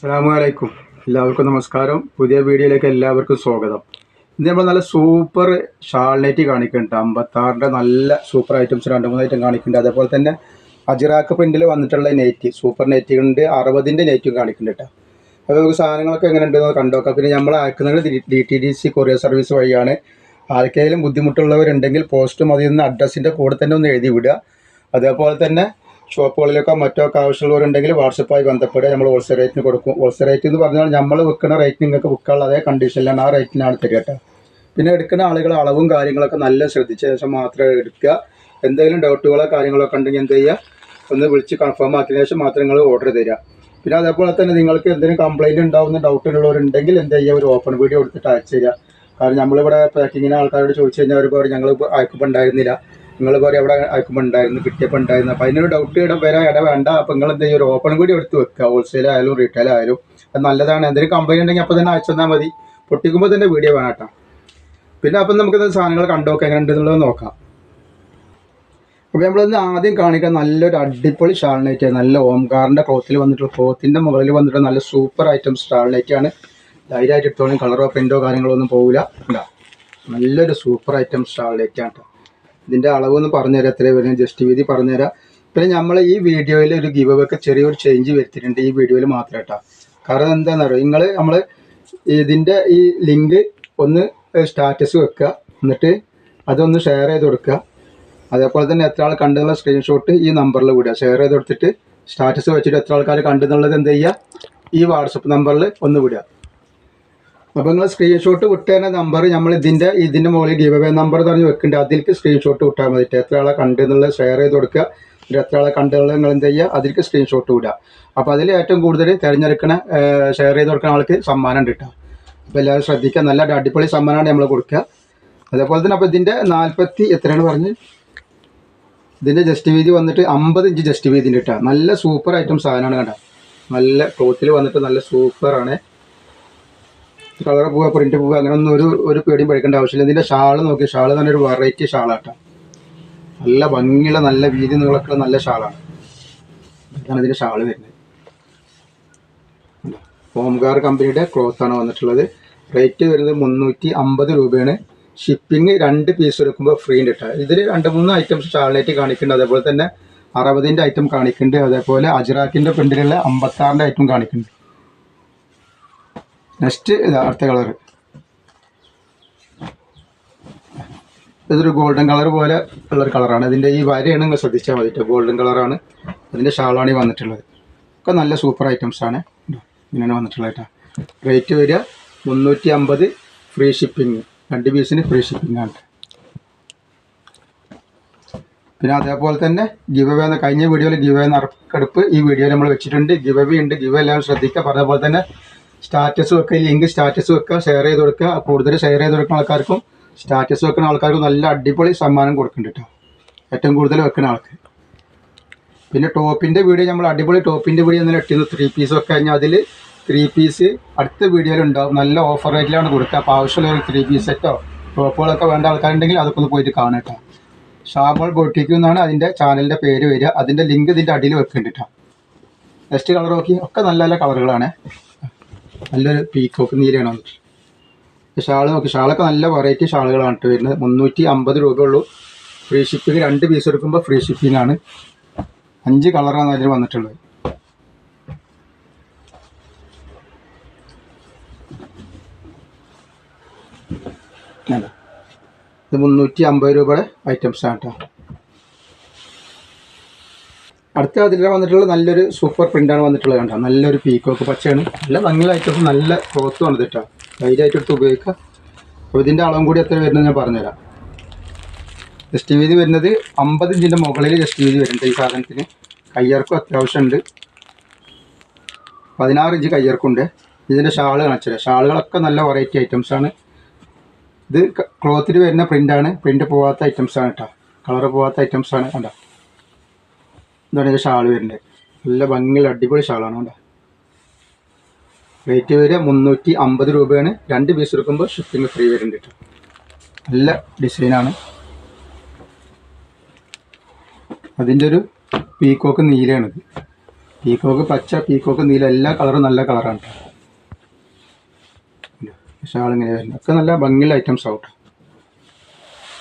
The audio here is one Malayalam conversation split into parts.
അസ്സാമലൈക്കും എല്ലാവർക്കും നമസ്കാരം. പുതിയ വീഡിയോയിലേക്ക് എല്ലാവർക്കും സ്വാഗതം. ഇന്ന് നമ്മൾ നല്ല സൂപ്പർ ഷാൾനെറ്റ് കാണിക്കുന്നുണ്ട്. അമ്പത്താറിന്റെ നല്ല സൂപ്പർ ഐറ്റംസ് രണ്ട് മൂന്ന് ഐറ്റം കാണിക്കുന്നുണ്ട്. അതേപോലെ തന്നെ അജിറാക്ക് പ്രിന്റിൽ വന്നിട്ടുള്ള നെറ്റ് സൂപ്പർ നെറ്റുകളുണ്ട് അറുപതിന്റെ നെറ്റും കാണിക്കുന്നുണ്ട് കേട്ടോ. അപ്പോൾ നമുക്ക് സാധനങ്ങളൊക്കെ എങ്ങനെ ഉണ്ടെന്ന് കണ്ടോക്കാം പിന്നെ നമ്മൾ അയക്കുന്നത് D T D C courier service വഴിയാണ്. ആർക്കെങ്കിലും ബുദ്ധിമുട്ടുള്ളവരുണ്ടെങ്കിൽ പോസ്റ്റ് മതി നിന്ന് അഡ്രസ്സിന്റെ കൂടെ തന്നെ ഒന്ന് എഴുതി വിടുക. അതേപോലെ തന്നെ ഷോപ്പുകളിലൊക്കെ മറ്റോ ആവശ്യമുള്ളവരുണ്ടെങ്കിൽ വാട്സപ്പായി ബന്ധപ്പെടുക. നമ്മൾ ഹോൾസെയിൽ റേറ്റിന് കൊടുക്കും. ഹോൾസെയിൽ റേറ്റ് എന്ന് പറഞ്ഞാൽ നമ്മൾ വിൽക്കുന്ന റേറ്റ് നിങ്ങൾക്ക് വിൽക്കാനുള്ള അതേ കണ്ടീഷനിലാണ് ആ റേറ്റിനാണ് കേട്ടോ. പിന്നെ എടുക്കുന്ന ആളുകൾ അളവും കാര്യങ്ങളൊക്കെ നല്ല ശ്രദ്ധിച്ച ശേഷം മാത്രമേ എടുക്കുക. എന്തെങ്കിലും ഡൗട്ടുകളോ കാര്യങ്ങളൊക്കെ ഉണ്ടെങ്കിൽ എന്ത് ചെയ്യുക? ഒന്ന് വിളിച്ച് കൺഫേം ആക്കിയതിനു ശേഷം മാത്രം നിങ്ങൾ ഓർഡർ തരിക. പിന്നെ അതേപോലെ തന്നെ നിങ്ങൾക്ക് എന്തെങ്കിലും കംപ്ലൈന്റ് ഉണ്ടാവുന്ന ഡൗട്ട് ഉള്ളവരുണ്ടെങ്കിൽ എന്ത് ചെയ്യുക? ഒരു ഓപ്പൺ വീഡിയോ എടുത്തിട്ട് അയച്ചു തരിക. കാരണം നമ്മളിവിടെ പാക്കിങ്ങിന് ആൾക്കാരോട് ചോദിച്ചു കഴിഞ്ഞാൽ പറയും ഞങ്ങൾ അയക്കുമ്പോൾ ഉണ്ടായിരുന്നില്ല. നിങ്ങൾ പറയും അവിടെ അയക്കുമ്പോൾ ഉണ്ടായിരുന്നു കിട്ടിയപ്പോൾ ഉണ്ടായിരുന്നു. അപ്പം അതിനൊരു ഡൗട്ട് ഇടം വരാൻ ഇട വേണ്ട. അപ്പം നിങ്ങൾ എന്ത് ചെയ്യും? ഒരു ഓപ്പൺ കൂടി എടുത്ത് വെക്കുക. ഹോൾസെയിൽ ആയാലും റീറ്റെയിൽ ആയാലും. അത് നല്ലതാണ്. എന്തെങ്കിലും കമ്പനി ഉണ്ടെങ്കിൽ അപ്പോൾ തന്നെ അയച്ചു തന്നാൽ മതി. പൊട്ടിക്കുമ്പോൾ തന്നെ വീഡിയോ വേണം കേട്ടോ. പിന്നെ അപ്പം നമുക്ക് സാധനങ്ങൾ കണ്ടോക്കാം എങ്ങനെ ഉണ്ടെന്നുള്ളത് നോക്കാം. അപ്പോൾ നമ്മളിന്ന് ആദ്യം കാണിക്കാൻ നല്ലൊരു അടിപൊളി ഷാൾനൈറ്റ് നല്ല ഓംകാറിന്റെ ക്ലോത്തിൽ വന്നിട്ടുള്ള ക്ലോത്തിന്റെ മുകളിൽ വന്നിട്ട് നല്ല സൂപ്പർ ഷാൾനൈറ്റ് ആണ്. ധൈര്യമായിട്ട് എടുത്തോളും. കളറോ പ്രിന്റോ കാര്യങ്ങളോ ഒന്നും പോകില്ല ഉണ്ടാവും നല്ലൊരു സൂപ്പർ ഐറ്റംസ് ഷാൾനൈറ്റ് ആണ് കേട്ടോ. ഇതിന്റെ അളവ് ഒന്ന് പറഞ്ഞുതരാം. എത്രയും വരും ജസ്റ്റ് വീതി പറഞ്ഞുതരാം. പിന്നെ നമ്മൾ ഈ വീഡിയോയിൽ ഒരു ഗിവ് ഒക്കെ ചെറിയൊരു ചേഞ്ച് വരുത്തിയിട്ടുണ്ട് ഈ വീഡിയോയിൽ മാത്രം കേട്ടോ കാരണം എന്താണെന്ന് അറിയാം നിങ്ങൾ നമ്മൾ ഇതിന്റെ ഈ ലിങ്ക് ഒന്ന് സ്റ്റാറ്റസ് വെക്കുക. എന്നിട്ട് അതൊന്ന് ഷെയർ ചെയ്ത് കൊടുക്കുക. അതേപോലെ തന്നെ എത്ര ആൾ കണ്ടെന്നുള്ള സ്ക്രീൻഷോട്ട് ഈ നമ്പറിൽ വിടുക. ഷെയർ ചെയ്ത് കൊടുത്തിട്ട് സ്റ്റാറ്റസ് വെച്ചിട്ട് എത്ര ആൾക്കാർ കണ്ടെന്നുള്ളത് എന്ത് ചെയ്യുക? ഈ വാട്സപ്പ് നമ്പറിൽ ഒന്ന് വിടുക. അപ്പോൾ നിങ്ങൾ സ്ക്രീൻഷോട്ട് വിട്ടേനെ നമ്പർ നമ്മൾ ഇതിന്റെ ഇതിന്റെ മുകളിൽ ഗീവ് അവേ നമ്പർ പറഞ്ഞ് വെക്കുന്നുണ്ട് അതിലേക്ക് സ്ക്രീൻഷോട്ട് വിട്ടാൽ മതി. എത്ര ആളെ കണ്ടെന്നുള്ളത് ഷെയർ ചെയ്ത് കൊടുക്കുക. എത്ര ആളെ കണ്ടെന്നുള്ളത് നിങ്ങൾ എന്ത് ചെയ്യുക അതിലേക്ക് സ്ക്രീൻഷോട്ട് വിടുക. അപ്പോൾ അതിൽ ഏറ്റവും കൂടുതൽ തിരഞ്ഞെടുക്കണ ഷെയർ ചെയ്ത് കൊടുക്കുന്ന ആൾക്ക് സമ്മാനം ഉണ്ട് കേട്ടോ അപ്പോൾ എല്ലാവരും ശ്രദ്ധിക്കുക. നല്ല അടിപൊളി സമ്മാനമാണ് നമ്മൾ കൊടുക്കുക. അതേപോലെ തന്നെ അപ്പോൾ ഇതിന്റെ നാൽപ്പത്തി എത്രയാണ് പറഞ്ഞ്? ഇതിന്റെ ജസ്റ്റ് വീതി വന്നിട്ട് അമ്പത് ഇഞ്ച് ജസ്റ്റ് വീതി ഉണ്ട് കേട്ടോ നല്ല സൂപ്പർ ഐറ്റം സാധനമാണ് കേട്ടോ നല്ല ക്ലോത്തിൽ വന്നിട്ട് നല്ല സൂപ്പറാണ് കളർ പോവുക പ്രിന്റ് പോവുക അങ്ങനെ ഒന്നും ഒരു ഒരു പേടിയും പഠിക്കേണ്ട ആവശ്യമില്ല. ഇതിന്റെ ഷാൾ നോക്കി ഷാൾ തന്നെ ഒരു വെറൈറ്റി ഷാളാട്ടോ. നല്ല ഭംഗിയുള്ള നല്ല വീതി നീളക്കുള്ള നല്ല ഷാളാണ്. ഇതാണ് ഇതിന്റെ ഷാൾ വരുന്നത്. ഹോംഗാർ കമ്പനിയുടെ ക്ലോത്ത് ആണ് വന്നിട്ടുള്ളത്. റേറ്റ് വരുന്നത് മുന്നൂറ്റി അമ്പത് രൂപയാണ്. ഷിപ്പിംഗ് രണ്ട് പീസ് എടുക്കുമ്പോൾ ഫ്രീ ഉണ്ട് കേട്ടോ ഇതിൽ രണ്ട് മൂന്ന് ഐറ്റംസ് ഷാളിനായിട്ട് കാണിക്കുന്നുണ്ട്. അതേപോലെ തന്നെ അറുപതിന്റെ ഐറ്റം കാണിക്കുന്നുണ്ട്. അതേപോലെ അജറാക്കിന്റെ പ്രിന്റിലുള്ള അമ്പത്താറിന്റെ ഐറ്റം കാണിക്കുന്നുണ്ട്. നെക്സ്റ്റ് ഇതാ അടുത്ത കളർ ഇതൊരു ഗോൾഡൻ കളർ പോലെ ഉള്ളൊരു കളറാണ് ഇതിന്റെ ഈ വരയാണ് നിങ്ങൾ ശ്രദ്ധിച്ചാൽ മതി ഗോൾഡൻ കളറാണ് അതിന്റെ ഷാളാണ് ഈ വന്നിട്ടുള്ളത്. ഒക്കെ നല്ല സൂപ്പർ ഐറ്റംസ് ആണ്. ഇങ്ങനെയാണ് വന്നിട്ടുള്ളത് കേട്ടോ റേറ്റ് വരിക മുന്നൂറ്റി അമ്പത് ഫ്രീ ഷിപ്പിംഗ് രണ്ട് പീസിന് ഫ്രീ ഷിപ്പിംഗ് ആണ്. പിന്നെ അതേപോലെ തന്നെ ഗിവ് അവേ കഴിഞ്ഞ വീഡിയോയിൽ ഗിവ് അവേ നറുക്കെടുപ്പ് ഈ വീഡിയോയിൽ നമ്മൾ വെച്ചിട്ടുണ്ട്. ഗിവ് അവേ ഉണ്ട്. ഗിവ് എല്ലാവരും ശ്രദ്ധിക്കുക. പറഞ്ഞ പോലെ തന്നെ സ്റ്റാറ്റസ് വെക്കുക ലിങ്ക് സ്റ്റാറ്റസ് വെക്കുക ഷെയർ ചെയ്ത് കൊടുക്കുക. കൂടുതൽ ഷെയർ ചെയ്ത് കൊടുക്കുന്ന ആൾക്കാർക്കും സ്റ്റാറ്റസ് വെക്കുന്ന ആൾക്കാർക്കും നല്ല അടിപൊളി സമ്മാനം കൊടുക്കുന്നുണ്ട് കേട്ടോ ഏറ്റവും കൂടുതൽ വെക്കുന്ന ആൾക്ക്. പിന്നെ ടോപ്പിന്റെ വീഡിയോ നമ്മൾ അടിപൊളി ടോപ്പിന്റെ വീഡിയോ ഇന്നലെ ഇട്ടിരുന്നു. ത്രീ പീസ് ഒക്കെ കഴിഞ്ഞാൽ അതിൽ ത്രീ പീസ് അടുത്ത വീഡിയോയിൽ ഉണ്ടാവും. നല്ല ഓഫർ റേറ്റിലാണ് കൊടുക്കുക. അപ്പോൾ ആവശ്യമുള്ള ഒരു ത്രീ പീസ് സെറ്റോ ടോപ്പുകളൊക്കെ വേണ്ട ആൾക്കാരുണ്ടെങ്കിൽ അതൊക്കെ ഒന്ന് പോയിട്ട് കാണാം കേട്ടോ ഷാമോൾ ബൊട്ടിക്ക് എന്നാണ് അതിന്റെ ചാനലിന്റെ പേര് വരിക. അതിന്റെ ലിങ്ക് ഇതിന്റെ അടിയിൽ വെക്കുന്നുണ്ട് കേട്ടോ നെക്സ്റ്റ് കളർ നോക്കി ഒക്കെ നല്ല നല്ല കളറുകളാണ് നല്ലൊരു പീക്കോക്ക് നീലയാണ് വന്നിട്ട് ഷാൾ നോക്കി ഷാളൊക്കെ നല്ല വെറൈറ്റി ഷാളുകളാണ് കേട്ടോ വരുന്നത്. മുന്നൂറ്റി അമ്പത് രൂപ ഉള്ളൂ ഫ്രീ ഷിപ്പിംഗ് രണ്ട് പീസ് എടുക്കുമ്പോൾ ഫ്രീ ഷിപ്പിംഗ് ആണ്. അഞ്ച് കളറാണ് അതിൽ വന്നിട്ടുള്ളത്. ഇത് മുന്നൂറ്റി അമ്പത് രൂപയുടെ ഐറ്റംസ് ആണ് കേട്ടോ. അടുത്ത അതിൽ വന്നിട്ടുള്ള നല്ലൊരു സൂപ്പർ പ്രിന്റാണ് വന്നിട്ടുള്ളത് കണ്ടോ? നല്ലൊരു പീക്കോക്ക് പച്ചയാണ്. നല്ല ഭംഗിയായിട്ട് നല്ല ക്ലോത്ത് ആണ് കേട്ടോ ധൈര്യമായിട്ട് എടുത്ത് ഉപയോഗിക്കാം അപ്പോൾ ഇതിന്റെ അളവും കൂടി എത്ര വരുന്നത് ഞാൻ പറഞ്ഞുതരാം. ജസ്റ്റ് വീതി വരുന്നത് അമ്പത് ഇഞ്ചിന്റെ മുകളിൽ ജസ്റ്റ് വീതി വരുന്നുണ്ട് ഈ സാധനത്തിന്. കയ്യർക്കും അത്യാവശ്യമുണ്ട്. പതിനാറ് ഇഞ്ച് കയ്യർക്കുണ്ട്. ഇതിന്റെ ഷാൾ കാണിച്ചത് ഷാളുകളൊക്കെ നല്ല വെറൈറ്റി ഐറ്റംസ് ആണ്. ഇത് ക്ലോത്തിൽ വരുന്ന പ്രിന്റാണ് പ്രിന്റ് പോവാത്ത ഐറ്റംസ് ആണ് കേട്ടോ കളർ പോവാത്ത ഐറ്റംസ് ആണ്. കണ്ടോ? ഇതാണ് ഇത് ഷാൾ വരുന്നത്. നല്ല ഭംഗിയുള്ള അടിപൊളി ഷാളാണ് കണ്ടോ. റേറ്റ് വരിക മുന്നൂറ്റി അമ്പത് രൂപയാണ്. രണ്ട് പീസ് എടുക്കുമ്പോൾ ഷിപ്പിംഗ് ഫ്രീ വരുന്നുണ്ട് കേട്ടോ. നല്ല ഡിസൈനാണ് അതിന്റെ ഒരു പീക്കോക്ക് നീലയാണിത്. പീക്കോക്ക് പച്ച പീക്കോക്ക് നീല. എല്ലാ കളറും നല്ല കളറാണ് ഷാളിങ്ങനെ വരുന്നത്. ഒക്കെ നല്ല ഭംഗിയുള്ള ഐറ്റംസ് ആവും ട്ടോ.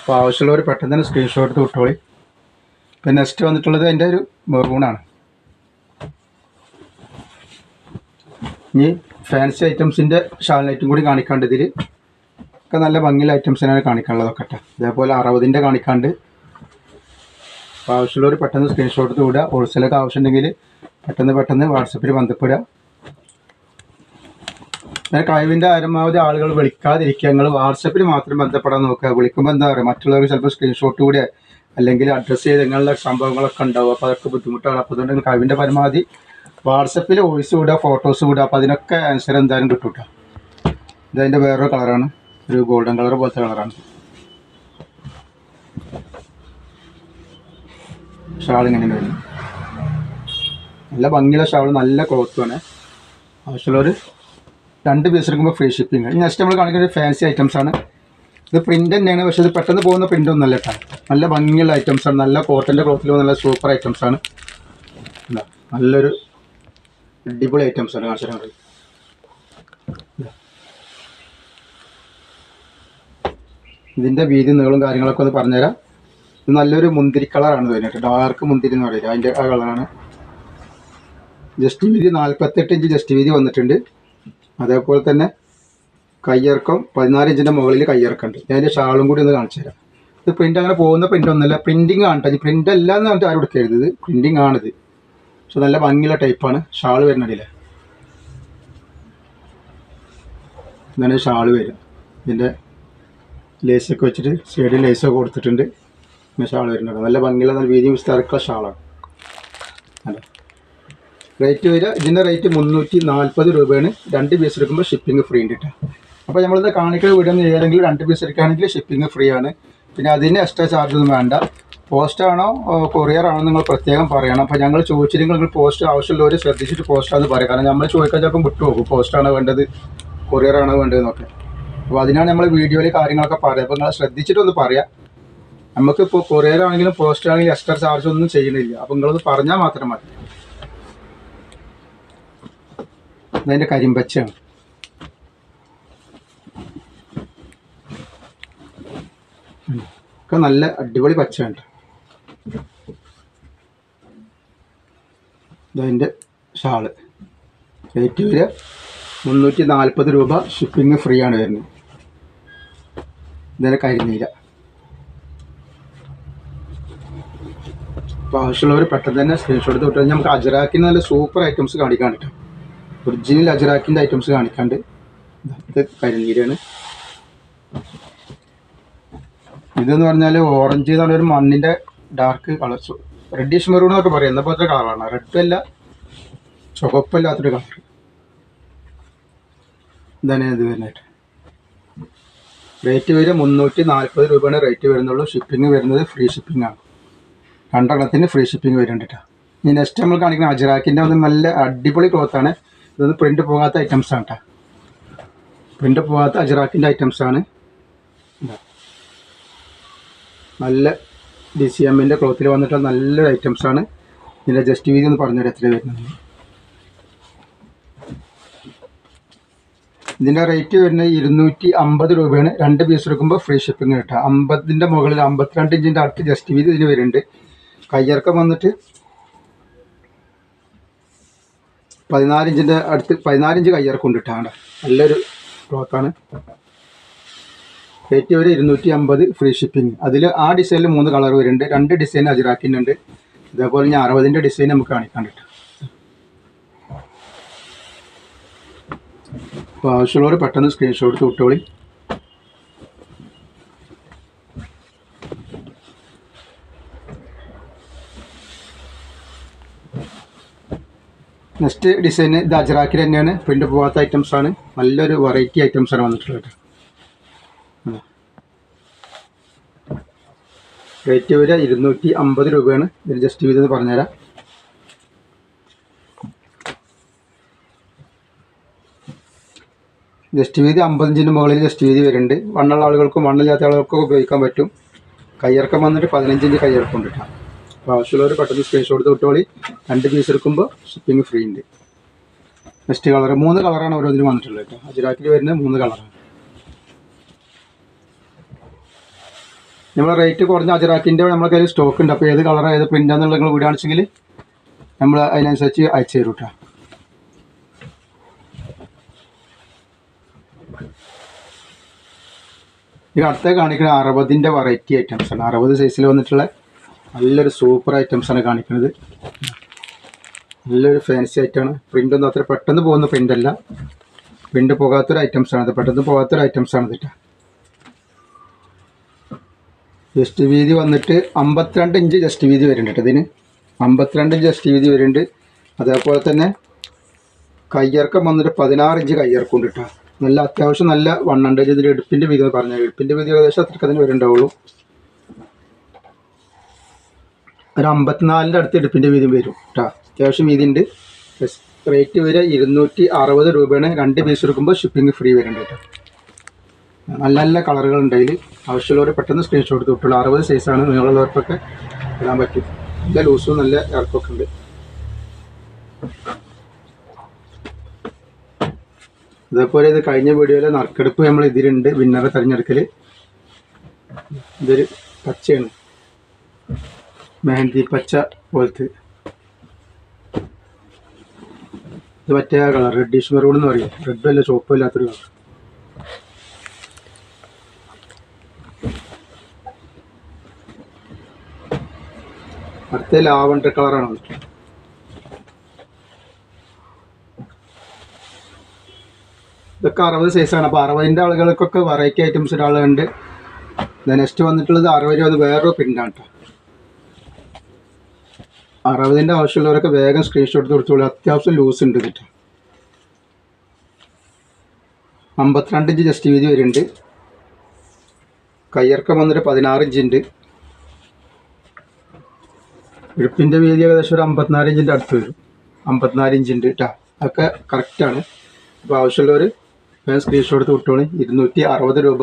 അപ്പോൾ ആവശ്യമുള്ളവർ പെട്ടെന്ന് തന്നെ സ്ക്രീൻഷോട്ട് എടുത്ത് വിട്ടോളി. പിന്നെ നെക്സ്റ്റ് വന്നിട്ടുള്ളത് അതിന്റെ ഒരു മെറൂണാണ് ഇനി ഫാൻസി ഐറ്റംസിന്റെ ഷാളിനൈറ്റും കൂടി കാണിക്കാണ്ട് ഇതിൽ ഒക്കെ നല്ല ഭംഗിയുള്ള ഐറ്റംസിനാണ് കാണിക്കാനുള്ളതൊക്കെ ഇതേപോലെ അറുപതിന്റെ കാണിക്കാണ്ട്. അപ്പോൾ ആവശ്യമുള്ളവർ പെട്ടെന്ന് സ്ക്രീൻഷോട്ട് വിടുക. ഹോൾസെയിലൊക്കെ ആവശ്യമുണ്ടെങ്കിൽ പെട്ടെന്ന് പെട്ടെന്ന് വാട്സപ്പിൽ ബന്ധപ്പെടുക. ഞാൻ കഴിവിന്റെ പരമാവധി ആളുകൾ വിളിക്കാതിരിക്കുക. നിങ്ങൾ വാട്സപ്പിൽ മാത്രം ബന്ധപ്പെടാൻ നോക്കുക. വിളിക്കുമ്പോൾ എന്താ പറയുക മറ്റുള്ളവർക്ക് ചിലപ്പോൾ സ്ക്രീൻഷോട്ട് കൂടെ അല്ലെങ്കിൽ അഡ്രസ്സ് ചെയ്ത് നിങ്ങളുടെ സംഭവങ്ങളൊക്കെ ഉണ്ടാവും. അപ്പോൾ അതൊക്കെ ബുദ്ധിമുട്ടാണ്. അപ്പോൾ അതുകൊണ്ട് കഴിവിന്റെ പരമാവധി വാട്സപ്പിൽ വോയിസ് വിടുക ഫോട്ടോസ് വിടുക. അപ്പോൾ അതിനൊക്കെ ആൻസർ എന്തായാലും കിട്ടും കേട്ടോ. ഇതതിന്റെ വേറൊരു കളറാണ് ഒരു ഗോൾഡൻ കളർ പോലത്തെ കളറാണ് വരും നല്ല ഭംഗിയുള്ള ഷാൾ നല്ല ക്ലോത്തുമാണ് ആവശ്യമുള്ളവർ രണ്ട് പീസ് എടുക്കുമ്പോൾ ഫ്രീ ഷിപ്പിംഗ് നെക്സ്റ്റ് നമ്മൾ കാണിക്കുന്ന ഫാൻസി ഐറ്റംസ് ആണ്. ഇത് പ്രിന്റ് തന്നെയാണ്. പക്ഷെ ഇത് പെട്ടെന്ന് പോകുന്ന പ്രിന്റ് ഒന്നും അല്ല കേട്ടോ. നല്ല ഭംഗിയുള്ള ഐറ്റംസ് ആണ്. നല്ല കോട്ടന്റെ ക്ലോത്തിൽ നല്ല സൂപ്പർ ഐറ്റംസ് ആണ്. ഇതാ, നല്ലൊരു അടിപൊളി ഐറ്റംസ് ആണ്. കാണിച്ചു തരാൻ ഇതിന്റെ വീതി നീളും കാര്യങ്ങളൊക്കെ ഒന്ന് പറഞ്ഞുതരാം. ഇത് നല്ലൊരു മുന്തിരി കളറാണ് ഇതിനായിട്ട് ഡാർക്ക് മുന്തിരി എന്ന് പറയുന്നത് അതിന്റെ ആ കളറാണ് ജസ്റ്റ് വീതി നാൽപ്പത്തെട്ട് ഇഞ്ച് ജസ്റ്റ് വീതി വന്നിട്ടുണ്ട്. അതേപോലെ തന്നെ കയ്യിറക്കം പതിനാല് ഇഞ്ചിന്റെ മുകളിൽ കയ്യിറക്കുണ്ട്. ഞാൻ അതിന്റെ ഷാളും കൂടി ഒന്ന് കാണിച്ചു തരാം. ഇത് പ്രിന്റ് അങ്ങനെ പോകുന്ന പ്രിന്റ് ഒന്നുമല്ല പ്രിന്റിങ് ആണ് പ്രിന്റ് അല്ല എന്ന് പറഞ്ഞിട്ട് ആരും എടുക്കരുത്. ഇത് പ്രിന്റിങ് ആണിത്. പക്ഷെ നല്ല ഭംഗിയുള്ള ടൈപ്പാണ് ഷാൾ വരുന്നതിൽ ഇതാണ് ഷാൾ വരും ഇതിന്റെ ലേസൊക്കെ വെച്ചിട്ട് സൈഡിൽ ലേസൊക്കെ കൊടുത്തിട്ടുണ്ട്. പിന്നെ ഷാൾ വരുന്നുണ്ട് നല്ല ഭംഗിയുള്ള നല്ല വീതി വിസ്താരക്കുള്ള ഷാളാണ്. അല്ല റേറ്റ് വരിക. ഇതിന്റെ റേറ്റ് മുന്നൂറ്റി നാൽപ്പത് രൂപയാണ്. രണ്ട് പീസ് എടുക്കുമ്പോൾ ഷിപ്പിംഗ് ഫ്രീ ഉണ്ട് കേട്ടോ അപ്പോൾ നമ്മളിത് കാണിക്കുന്ന വീഡിയോ ഏതെങ്കിലും രണ്ട് പീസ് എടുക്കുകയാണെങ്കിൽ ഷിപ്പിംഗ് ഫ്രീ ആണ്. പിന്നെ അതിന് എക്സ്ട്രാ ചാർജ് ഒന്നും വേണ്ട. പോസ്റ്റ് ആണോ കൊറിയർ ആണോ നിങ്ങൾ പ്രത്യേകം പറയണം. അപ്പോൾ ഞങ്ങൾ ചോദിച്ചില്ലെങ്കിൽ നിങ്ങൾ പോസ്റ്റ് ആവശ്യമുള്ളവർ ശ്രദ്ധിച്ചിട്ട് പോസ്റ്റാന്ന് പറയാം കാരണം നമ്മൾ ചോദിക്കാൻ ചിലപ്പം വിട്ടുപോകും. പോസ്റ്റാണോ വേണ്ടത് കൊറിയർ ആണോ വേണ്ടതെന്നൊക്കെ അപ്പോൾ അതിനാണ് നമ്മൾ വീഡിയോയിൽ കാര്യങ്ങളൊക്കെ പറയുക. അപ്പോൾ നിങ്ങൾ ശ്രദ്ധിച്ചിട്ടൊന്ന് പറയാം. നമുക്കിപ്പോൾ കൊറിയർ ആണെങ്കിലും പോസ്റ്റ് ആണെങ്കിലും എക്സ്ട്രാ ചാർജ് ഒന്നും ചെയ്യണില്ല അപ്പോൾ നിങ്ങളത് പറഞ്ഞാൽ മാത്രം മതി. അതിന്റെ കരിമ്പച്ചയാണ്. ഒക്കെ നല്ല അടിപൊളി പച്ചയുണ്ട് ഇതതിന്റെ ഷാൾ. റേറ്റ് വരെ മുന്നൂറ്റി നാൽപ്പത് രൂപ ഷിപ്പിംഗ് ഫ്രീ ആണ് വരുന്നത്. ഇതിന്റെ കരിനീല. അപ്പോൾ ആവശ്യമുള്ളവർ പെട്ടെന്ന് തന്നെ സ്ക്രീൻഷോട്ട് എടുത്ത് നമുക്ക് അജറാക്കിന് നല്ല സൂപ്പർ ഐറ്റംസ് കാണിക്കാൻ കിട്ടും ഒറിജിനൽ അജറാക്കിന്റെ ഐറ്റംസ് കാണിക്കാണ്ട്. ഇത് കരിനീരാണ് ഇതെന്ന് പറഞ്ഞാൽ ഓറഞ്ച് എന്ന് പറഞ്ഞ ഒരു മണ്ണിന്റെ ഡാർക്ക് കളർ റെഡിഷ് മെറൂൺ എന്നൊക്കെ പറയും. എന്ന പോലത്തെ കളറാണ് റെഡ് അല്ല ചുവപ്പല്ലാത്തൊരു കളർ ഇതാണ് ഇത് വരുന്നത്. റേറ്റ് വരെ മുന്നൂറ്റി നാൽപ്പത് രൂപയാണ് റേറ്റ് വരുന്നുള്ളൂ. ഷിപ്പിംഗ് വരുന്നത് ഫ്രീ ഷിപ്പിംഗ് ആണ്. രണ്ടെണ്ണത്തിന് ഫ്രീ ഷിപ്പിംഗ് വരുന്നുണ്ട് ഇനി നെക്സ്റ്റ് നമ്മൾ കാണിക്കുന്ന അജറാക്കിന്റെ ഒന്ന് നല്ല അടിപൊളി ക്ലോത്ത് ആണ്. ഇതൊന്ന് പ്രിന്റ് പോകാത്ത ഐറ്റംസ് ആണ് കേട്ടോ പ്രിന്റ് പോകാത്ത അജറാക്കിന്റെ ആണ്. ഇതാ. നല്ല ഡി സി എമ്മിന്റെ ക്ലോത്തിൽ വന്നിട്ടുള്ള നല്ല ഐറ്റംസ് ആണ്. ഇതിന്റെ ജസ്റ്റ് വീതി ഒന്ന് പറഞ്ഞുതരാം എത്ര വരുന്നത്. ഇതിന്റെ റേറ്റ് വരുന്നത് ഇരുന്നൂറ്റി അമ്പത് രൂപയാണ്. രണ്ട് പീസ് എടുക്കുമ്പോൾ ഫ്രീ ഷിപ്പിംഗ് കിട്ടുക അമ്പതിന്റെ മുകളിൽ അമ്പത്തിരണ്ട് ഇഞ്ചിന്റെ അടുത്ത് ജസ്റ്റ് വീതി ഇതിന് വരുന്നുണ്ട്. കയ്യിറക്കം വന്നിട്ട് പതിനാലിഞ്ചിന്റെ അടുത്ത് പതിനാലിഞ്ച് കയ്യിറക്കം ഉണ്ട് നല്ലൊരു ക്ലോത്താണ് റേറ്റ് വരെ ഇരുന്നൂറ്റി അമ്പത് ഫ്രീ ഷിപ്പിംഗ് അതിൽ ആ ഡിസൈനിൽ മൂന്ന് കളർ വരുന്നുണ്ട്. രണ്ട് ഡിസൈൻ അജിറാക്കിനുണ്ട് ഇതേപോലെ ഞാൻ അറുപതിന്റെ ഡിസൈൻ നമുക്ക് കാണിക്കാൻ കിട്ടും. അപ്പോൾ ആവശ്യമുള്ളവർ പെട്ടെന്ന് സ്ക്രീൻഷോട്ട് എടുത്ത് നെക്സ്റ്റ് ഡിസൈന് ഇത് അജറാക്കിൽ തന്നെയാണ്. പ്രിന്റ് പോകാത്ത ഐറ്റംസ് ആണ്. നല്ലൊരു വെറൈറ്റി ഐറ്റംസ് ആണ് വന്നിട്ടുള്ളത് റേറ്റ് വരിക ഇരുന്നൂറ്റി അമ്പത് രൂപയാണ്. ഇതിൽ ജസ്റ്റ് ചെയ്തെന്ന് പറഞ്ഞുതരാം. ജസ്റ്റ് വീതി അമ്പത്തഞ്ചിന്റെ മുകളിൽ ജസ്റ്റ് വീതി വരുന്നുണ്ട്. വണ്ണുള്ള ആളുകൾക്കും വണ്ണില്ലാത്ത ആളുകൾക്കും ഉപയോഗിക്കാൻ പറ്റും. കയ്യിറക്കം വന്നിട്ട് പതിനഞ്ചിഞ്ച് കയ്യിറക്കം ഉണ്ട് കേട്ടോ അപ്പോൾ ആവശ്യമുള്ളവർ പെട്ടെന്ന് സ്ക്രീൻഷോട്ട് കുട്ടികളി രണ്ട് പീസ് എടുക്കുമ്പോൾ ഷിപ്പിംഗ് ഫ്രീ ഉണ്ട്. നെക്സ്റ്റ് കളർ മൂന്ന് കളറാണ് ഓരോന്നിനും വന്നിട്ടുള്ളത് കേട്ടോ അജിറാക്കിൽ വരുന്നത് മൂന്ന് കളറാണ് നമ്മൾ റേറ്റ് കുറഞ്ഞ അജറാക്കിന്റെ നമ്മളെ കയ്യിൽ സ്റ്റോക്ക് ഉണ്ട്. അപ്പോൾ ഏത് കളർ ഏത് പ്രിന്റ് എന്നുള്ള നിങ്ങൾ വിടുകയാണെന്നുവെച്ചെങ്കിൽ നമ്മൾ അതിനനുസരിച്ച് അയച്ചു തരും കേട്ടോ ഇത് അടുത്ത കാണിക്കുന്നത് അറുപതിന്റെ വെറൈറ്റി ഐറ്റംസ് ആണ്. അറുപത് സൈസിൽ വന്നിട്ടുള്ള നല്ലൊരു സൂപ്പർ ഐറ്റംസ് ആണ് കാണിക്കുന്നത്. നല്ലൊരു ഫാൻസി ഐറ്റമാണ് പ്രിന്റ് ഒന്നും അത്ര പെട്ടെന്ന് പോകുന്ന പ്രിന്റല്ല പ്രിന്റ് പോകാത്തൊരു ഐറ്റംസ് ആണ്. പെട്ടെന്ന് പോകാത്തൊരു ഐറ്റംസ് ആണ് ഇതിട്ട് ജസ്റ്റ് വീതി വന്നിട്ട് അമ്പത്തിരണ്ട് ഇഞ്ച് ജസ്റ്റ് വീതി വരുന്നുണ്ട് ഇതിന്. അമ്പത്തിരണ്ട് ഇഞ്ച് ജസ്റ്റ് വീതി വരുന്നുണ്ട്. അതേപോലെ തന്നെ കയ്യിറക്കം വന്നിട്ട് പതിനാറ് ഇഞ്ച് കയ്യിറക്കം ഉണ്ട് കേട്ടോ. നല്ല അത്യാവശ്യം നല്ല വണ്ണുണ്ട് ഇതിൽ എടുപ്പിന്റെ വീതി എന്ന് പറഞ്ഞാൽ എടുപ്പിന്റെ വീതി ഏകദേശം അത്രയ്ക്ക് അതിന് വരുന്നുണ്ടാവുള്ളൂ. ഒരു അമ്പത്തിനാലിന്റെ അടുത്ത് എടുപ്പിന്റെ വീതി വരും കേട്ടോ. അത്യാവശ്യം വീതി ഉണ്ട്. റേറ്റ് വരെ ഇരുന്നൂറ്റി അറുപത് രൂപയാണ്. രണ്ട് പീസ് എടുക്കുമ്പോൾ ഷിപ്പിംഗ് ഫ്രീ വരുന്നുണ്ട് കേട്ടോ. നല്ല നല്ല കളറുകൾ ഉണ്ട് അതിൽ ആവശ്യമുള്ളവർ പെട്ടെന്ന് സ്ക്രീൻഷോട്ട് തൊട്ടുള്ളൂ അറുപത് സൈസാണ് നിങ്ങളുള്ളവർക്കൊക്കെ ഇടാൻ പറ്റും. നല്ല ലൂസും നല്ല ഇറക്കൊക്കെ ഉണ്ട്. അതേപോലെ ഇത് കഴിഞ്ഞ വീഡിയോയിലെ നറുക്കെടുപ്പ് നമ്മൾ ഇതിലുണ്ട്. വിന്നറെ തിരഞ്ഞെടുക്കൽ ഇതൊരു പച്ചയാണ്. മെഹന്തി പച്ച പോലത്തെ. ഇത് മറ്റേ കളർ റെഡിഷ് മെറൂൺ എന്ന് പറയും. റെഡ് അല്ല ചുവപ്പും ഇല്ലാത്തൊരു കളർ അടുത്ത ലാവണ്ടർ കളറാണ് ഇതൊക്കെ അറുപത് സൈസാണ് അപ്പോൾ അറുപതിന്റെ ആളുകൾക്കൊക്കെ വെറൈറ്റി ഐറ്റംസ് ഒരാളുണ്ട് നെക്സ്റ്റ് വന്നിട്ടുള്ളത് അറുപത് രൂപ. വേറൊരു പ്രിന്റാണ് കേട്ടോ അറുപതിന്റെ ആവശ്യമുള്ളവരൊക്കെ വേഗം സ്ക്രീൻഷോട്ട് കൊടുത്തോളൂ. അത്യാവശ്യം ലൂസ് ഉണ്ട് കേട്ടോ അമ്പത്തിരണ്ട് ഇഞ്ച് ജസ്റ്റ് വീതി വരുന്നുണ്ട്. കയ്യിറക്കം വന്നിട്ട് പതിനാറ് ഇഞ്ച് ഉണ്ട്. ഇടുപ്പിന്റെ വീതി ഏകദേശം ഒരു അമ്പത്തിനാല് ഇഞ്ചിന്റെ അടുത്ത് വരും. അമ്പത്തിനാല് ഇഞ്ച് ഉണ്ട് കേട്ടോ അതൊക്കെ കറക്റ്റാണ് അപ്പോൾ ആവശ്യമുള്ളവർ ഞാൻ സ്ക്രീൻഷോട്ട് എടുത്ത് വിട്ടോളി. ഇരുന്നൂറ്റി അറുപത് രൂപ.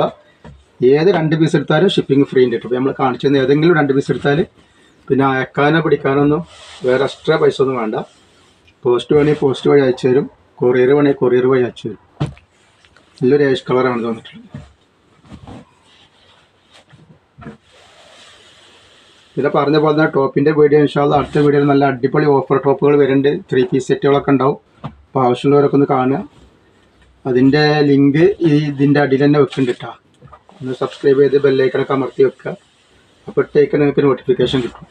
ഏത് രണ്ട് പീസ് എടുത്താലും ഷിപ്പിംഗ് ഫ്രീ ഉണ്ട് കേട്ടോ നമ്മൾ കാണിച്ചു തന്ന ഏതെങ്കിലും രണ്ട് പീസ് എടുത്താൽ പിന്നെ അയക്കാനോ പിടിക്കാനൊന്നും വേറെ എക്സ്ട്രാ പൈസ ഒന്നും വേണ്ട. പോസ്റ്റ് വേണമെങ്കിൽ പോസ്റ്റ് വഴി അയച്ചു തരും. കൊറിയർ വേണമെങ്കിൽ കൊറിയർ വഴി അയച്ചു തരും. നല്ലൊരു ഏഷ് കളറാണ് തോന്നിട്ടുള്ളത് ഇതിൽ പറഞ്ഞ പോലെ തന്നെ ടോപ്പിന്റെ വീഡിയോ ഇൻഷാല്ല അടുത്ത വീഡിയോയിൽ നല്ല അടിപൊളി ഓഫർ ടോപ്പുകൾ വരുന്നുണ്ട്. ത്രീ പീസ് സെറ്റുകളൊക്കെ ഉണ്ടാവും. അപ്പോൾ ആവശ്യമുള്ളവരൊക്കെ ഒന്ന് കാണുക. അതിന്റെ ലിങ്ക് ഈ ഇതിന്റെ അടിയിൽ തന്നെ വെക്കുന്നുണ്ട് കേട്ടോ ഒന്ന് സബ്സ്ക്രൈബ് ചെയ്ത് ബെല്ലൈക്കണൊക്കെ അമർത്തി വെക്കുക. അപ്പോൾ ഇട്ടേക്ക് നിങ്ങൾക്ക് നോട്ടിഫിക്കേഷൻ കിട്ടും.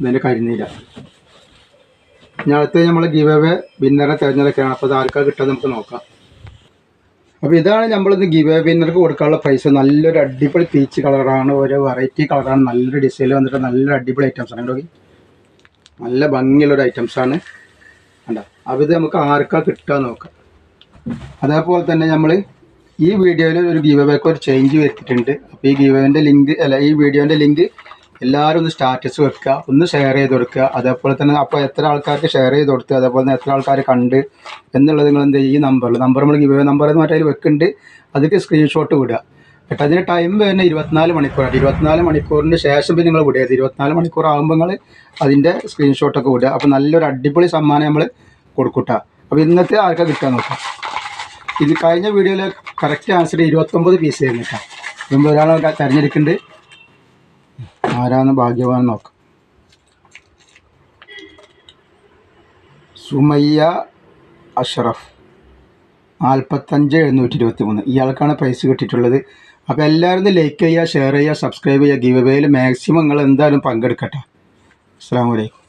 ഇതിന്റെ കരിനീല. ഞാൻ അടുത്ത് നമ്മൾ ഗീവ് അവേ വിന്നറെ തിരഞ്ഞെടുക്കുകയാണ് അപ്പോൾ അത് ആർക്കാ കിട്ടാൻ നമുക്ക് നോക്കാം. അപ്പോൾ ഇതാണ് നമ്മളിന്ന് ഗിവ് വിന്നർക്ക് കൊടുക്കാനുള്ള പ്രൈസ് നല്ലൊരു അടിപൊളി പീച്ച് കളറാണ് ഓരോ വെറൈറ്റി കളറാണ് നല്ലൊരു ഡിസൈനിൽ വന്നിട്ട് നല്ലൊരു അടിപൊളി ഐറ്റംസ് ആണ് കേട്ടോ നല്ല ഭംഗിയുള്ളൊരു ഐറ്റംസ് ആണ്. കണ്ടോ? അപ്പോൾ ഇത് നമുക്ക് ആർക്കാ കിട്ടുക നോക്കാം. അതേപോലെ തന്നെ നമ്മൾ ഈ വീഡിയോയിൽ ഒരു ഗീവ് ബാക്ക് ഒരു ചേഞ്ച് വരുത്തിയിട്ടുണ്ട്. അപ്പോൾ ഈ ഗീവ് ലിങ്ക് അല്ല ഈ വീഡിയോന്റെ ലിങ്ക് എല്ലാവരും ഒന്ന് സ്റ്റാറ്റസ് വെക്കുക ഒന്ന് ഷെയർ ചെയ്ത് കൊടുക്കുക. അതേപോലെ തന്നെ അപ്പോൾ എത്ര ആൾക്കാർക്ക് ഷെയർ ചെയ്ത് കൊടുത്ത് അതേപോലെ തന്നെ എത്ര ആൾക്കാർ കണ്ട് എന്നുള്ളത് നിങ്ങൾ എന്ത് ഈ നമ്പറിൽ നമ്പർ നമ്മൾ ഗീവ് നമ്പർ എന്ന് പറഞ്ഞാൽ വെക്കുന്നുണ്ട് അതിൽ സ്ക്രീൻഷോട്ട് വിടുക കേട്ടോ അതിന് ടൈം വരുന്നത് ഇരുപത്തിനാല് മണിക്കൂറാണ്. ഇരുപത്തിനാല് മണിക്കൂറിന് ശേഷം പിന്നെ നിങ്ങൾ വിടുക. ഇരുപത്തിനാല് മണിക്കൂർ ആകുമ്പോൾ നിങ്ങൾ അതിന്റെ സ്ക്രീൻഷോട്ടൊക്കെ വിടുക. അപ്പോൾ നല്ലൊരു അടിപൊളി സമ്മാനം നമ്മൾ കൊടുക്കട്ടെ. അപ്പോൾ ഇന്നത്തെ ആർക്കാ കിട്ടാൻ നോക്കാം? ഇത് കഴിഞ്ഞ വീഡിയോയിൽ കറക്റ്റ് ആൻസർ ഇരുപത്തൊമ്പത് പീസ് ആയിരുന്നു കേട്ടോ. നമ്മൾ ഒരാൾ തിരഞ്ഞെടുക്കുന്നുണ്ട്. ആരാന്ന് ഭാഗ്യവാൻ നോക്കാം. സുമയ്യ അഷ്റഫ്. നാൽപ്പത്തഞ്ച് എഴുന്നൂറ്റി ഇരുപത്തി മൂന്ന് ഇയാൾക്കാണ് പ്രൈസ് കിട്ടിയിട്ടുള്ളത്. അപ്പോൾ എല്ലാവരും ലൈക്ക് ചെയ്യുക ഷെയർ ചെയ്യുക സബ്സ്ക്രൈബ് ചെയ്യുക ഗീവ് വേയിൽ മാക്സിമം നിങ്ങൾ എന്തായാലും പങ്കെടുക്കട്ടെ. അസ്സാം വലൈക്കും